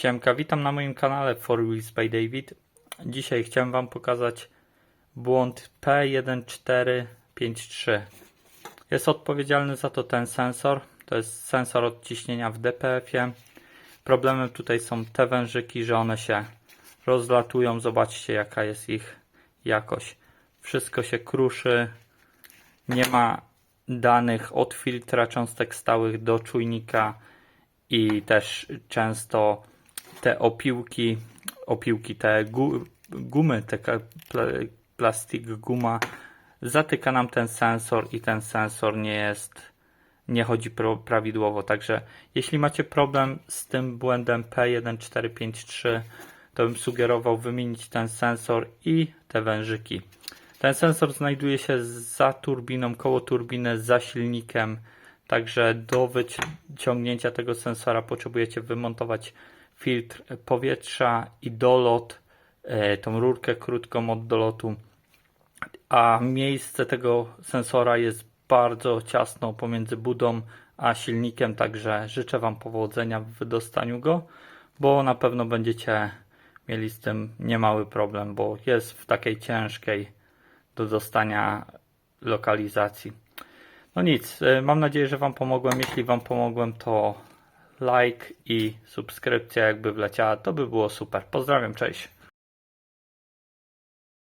Siemka, witam na moim kanale For Wheels by David. Dzisiaj chciałem Wam pokazać błąd P1453. Jest odpowiedzialny za to ten sensor. To jest sensor odciśnienia w DPF-ie. Problemem tutaj są te wężyki, że one się rozlatują. Zobaczcie jaka jest ich jakość. Wszystko się kruszy. Nie ma danych od filtra cząstek stałych do czujnika i też często te opiłki, opiłki, te gu, gumy, te plastik, guma, zatyka nam ten sensor i ten sensor nie jest, nie chodzi prawidłowo. Także jeśli macie problem z tym błędem P1453, to bym sugerował wymienić ten sensor i te wężyki. Ten sensor znajduje się za turbiną, koło turbiny, za silnikiem. Także do wyciągnięcia tego sensora potrzebujecie wymontować filtr powietrza i dolot, e, tą rurkę krótką od dolotu. A miejsce tego sensora jest bardzo ciasno pomiędzy budą a silnikiem, także życzę Wam powodzenia w wydostaniu go, bo na pewno będziecie mieli z tym niemały problem, bo jest w takiej ciężkiej do dostania lokalizacji. No nic, y, mam nadzieję, że Wam pomogłem. Jeśli Wam pomogłem, to like i subskrypcja jakby wleciała, to by było super. Pozdrawiam, cześć.